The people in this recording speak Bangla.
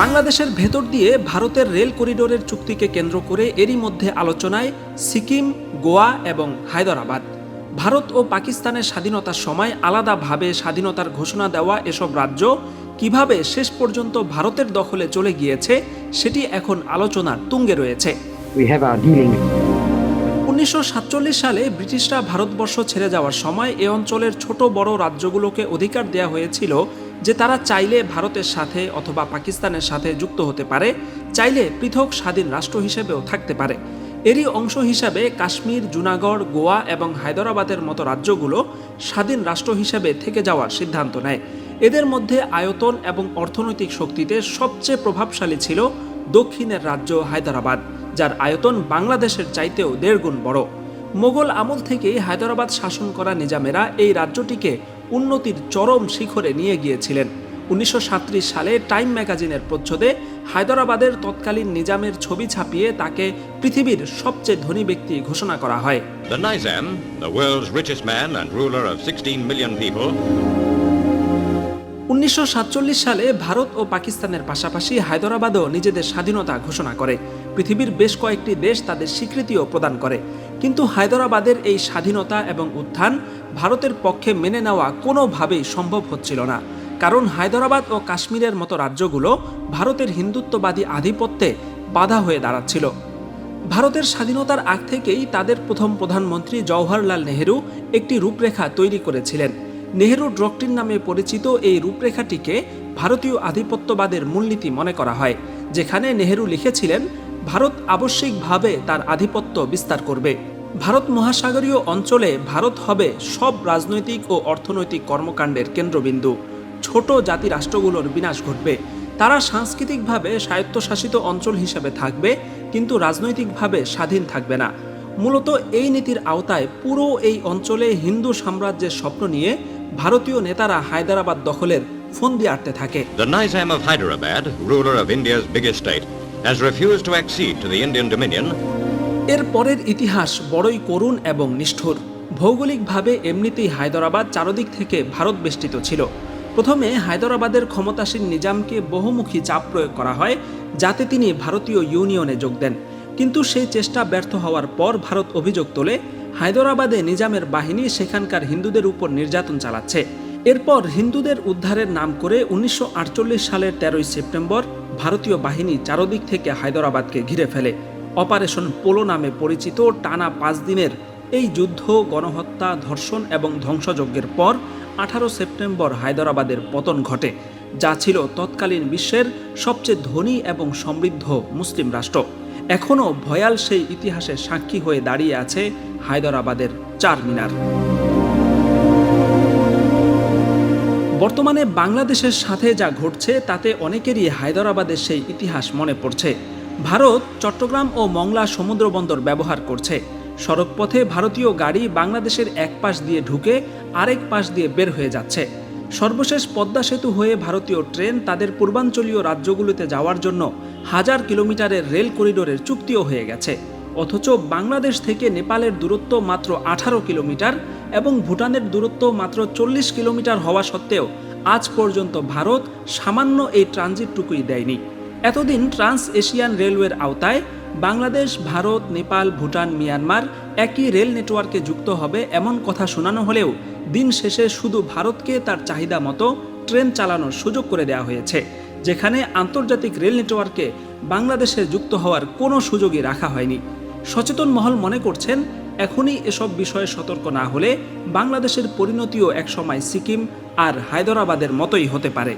বাংলাদেশের ভেতর দিয়ে ভারতের রেল করিডোরের চুক্তিকে কেন্দ্র করে এরই মধ্যে আলোচনায় সিকিম, গোয়া এবং হায়দরাবাদ ভারত ও পাকিস্তানের স্বাধীনতার সময় আলাদাভাবে স্বাধীনতার ঘোষণা দেওয়া এসব রাজ্য কীভাবে শেষ পর্যন্ত ভারতের দখলে চলে গিয়েছে, সেটি এখন আলোচনার তুঙ্গে রয়েছে we have our dealings. উনিশশো সাতচল্লিশ সালে ব্রিটিশরা ভারতবর্ষ ছেড়ে যাওয়ার সময় এ অঞ্চলের ছোট বড় রাজ্যগুলোকে অধিকার দেওয়া হয়েছিল যে তারা চাইলে ভারতের সাথে অথবা পাকিস্তানের সাথে যুক্ত হতে পারে, চাইলে পৃথক স্বাধীন রাষ্ট্র হিসেবেও থাকতে পারে। এরই অংশ হিসাবে কাশ্মীর, জুনাগড়, গোয়া এবং হায়দরাবাদের মতো রাজ্যগুলো স্বাধীন রাষ্ট্র হিসেবে থেকে যাওয়ার সিদ্ধান্ত নেয়। এদের মধ্যে আয়তন এবং অর্থনৈতিক শক্তিতে সবচেয়ে প্রভাবশালী ছিল দক্ষিণের রাজ্য হায়দরাবাদ। যার আয়তন বাংলাদেশের চাইতেও দেড় গুণ বড়। মোগল আমল থেকেই হায়দরাবাদ শাসন করা নিজামেরা এই রাজ্যটিকে উন্নতির চরম শিখরে নিয়ে গিয়েছিলেন। উনিশশো সালে টাইম ম্যাগাজিনের প্রচ্ছদে হায়দরাবাদের তৎকালীন নিজামের ছবি ছাপিয়ে তাকে পৃথিবীর সবচেয়ে ধনী ব্যক্তি ঘোষণা করা হয়। The Nizam, the world's richest man and ruler of 16 million people, উনিশশো সাতচল্লিশ সালে ভারত ও পাকিস্তানের পাশাপাশি হায়দরাবাদও নিজেদের স্বাধীনতা ঘোষণা করে। পৃথিবীর বেশ কয়েকটি দেশ তাদের স্বীকৃতিও প্রদান করে। কিন্তু হায়দরাবাদের এই স্বাধীনতা এবং উত্থান ভারতের পক্ষে মেনে নেওয়া কোনোভাবেই সম্ভব হচ্ছিল না। কারণ হায়দরাবাদ ও কাশ্মীরের মতো রাজ্যগুলো ভারতের হিন্দুত্ববাদী আধিপত্যে বাধা হয়ে দাঁড়াচ্ছিল। ভারতের স্বাধীনতার আগ থেকেই তাদের প্রথম প্রধানমন্ত্রী জওহরলাল নেহেরু একটি রূপরেখা তৈরি করেছিলেন। নেহেরু ডক্টরিন নামে পরিচিত এই রূপরেখাটিকে ভারতীয় আধিপত্যবাদের মূলনীতি মনে করা হয়, যেখানে নেহেরু লিখেছিলেন, ভারত আবশ্যিকভাবে তার আধিপত্য বিস্তার করবে। ভারত মহাসাগরীয় অঞ্চলে ভারত হবে সব রাজনৈতিক ও অর্থনৈতিক কর্মকাণ্ডের কেন্দ্রবিন্দু। ছোট জাতি রাষ্ট্রগুলোর বিনাশ ঘটবে। তারা সাংস্কৃতিকভাবে স্বায়ত্তশাসিত অঞ্চল হিসেবে থাকবে, কিন্তু রাজনৈতিকভাবে স্বাধীন থাকবে না। মূলত এই নীতির আওতায় পুরো এই অঞ্চলে হিন্দু সাম্রাজ্যের স্বপ্ন নিয়ে ভারতীয় নেতারা হায়দরাবাদ দখলের ফন্দি আটতে থাকে। The Nizam of Hyderabad, ruler of India's biggest state, has refused to accede to the Indian dominion. এর পরের ইতিহাস বড়ই করুণ এবং নিষ্ঠুর। ভৌগোলিকভাবে এমনিতেই হায়দরাবাদ চারদিক থেকে ভারত বেষ্টিত ছিল। প্রথমে হায়দরাবাদের ক্ষমতাসীন নিজামকে বহুমুখী চাপ প্রয়োগ করা হয় যাতে তিনি ভারতীয় ইউনিয়নে যোগ দেন। কিন্তু সেই চেষ্টা ব্যর্থ হওয়ার পর ভারত অভিযোগ তোলে হায়দরাবাদে নিজামের বাহিনী সেখানকার হিন্দুদের উপর নির্যাতন চালাচ্ছে। এরপর হিন্দুদের উদ্ধারের নাম করে উনিশশো আটচল্লিশ সালের তেরোই সেপ্টেম্বর ভারতীয় বাহিনী চারদিক থেকে হায়দরাবাদকে ঘিরে ফেলে। অপারেশন পোলো নামে পরিচিত টানা পাঁচ দিনের এই যুদ্ধ, গণহত্যা, ধর্ষণ এবং ধ্বংসযজ্ঞের পর আঠারো সেপ্টেম্বর হায়দরাবাদের পতন ঘটে, যা ছিল তৎকালীন বিশ্বের সবচেয়ে ধনী এবং সমৃদ্ধ মুসলিম রাষ্ট্র। এখনও ভয়াল সেই ইতিহাসের সাক্ষী হয়ে দাঁড়িয়ে আছে হায়দরাবাদের চার মিনার। বর্তমানে বাংলাদেশের সাথে যা ঘটছে, তাতে অনেকেরই হায়দরাবাদের সেই ইতিহাস মনে পড়ছে। ভারত চট্টগ্রাম ও মংলা সমুদ্র বন্দর ব্যবহার করছে। সড়কপথে ভারতীয় গাড়ি বাংলাদেশের এক পাশ দিয়ে ঢুকে আরেক পাশ দিয়ে বের হয়ে যাচ্ছে। সর্বশেষ পদ্মা সেতু হয়ে ভারতীয় ট্রেন তাদের পূর্বাঞ্চলীয় রাজ্যগুলোতে যাওয়ার জন্য হাজার কিলোমিটারের রেল করিডোরের চুক্তিও হয়ে গেছে। অথচ বাংলাদেশ থেকে নেপালের দূরত্ব মাত্র আঠারো কিলোমিটার এবং ভুটানের দূরত্ব মাত্র চল্লিশ কিলোমিটার হওয়া সত্ত্বেও আজ পর্যন্ত ভারত সামান্য এই ট্রানজিটটুকুই দেয়নি। এতদিন ট্রান্স এশিয়ান রেলওয়ের আওতায় বাংলাদেশ, ভারত, নেপাল, ভুটান, মিয়ানমার একই রেল নেটওয়ার্কে যুক্ত হবে এমন কথা শোনানো হলেও দিন শেষে শুধু ভারতকে তার চাহিদা মতো ট্রেন চালানোর সুযোগ করে দেওয়া হয়েছে। যেখানে আন্তর্জাতিক রেল নেটওয়ার্কে বাংলাদেশে যুক্ত হওয়ার কোনো সুযোগই রাখা হয়নি। সচেতন মহল মনে করছেন, এখনই এসব বিষয়ে সতর্ক না হলে বাংলাদেশের পরিণতিও একসময় সিকিম আর হায়দরাবাদের মতোই হতে পারে।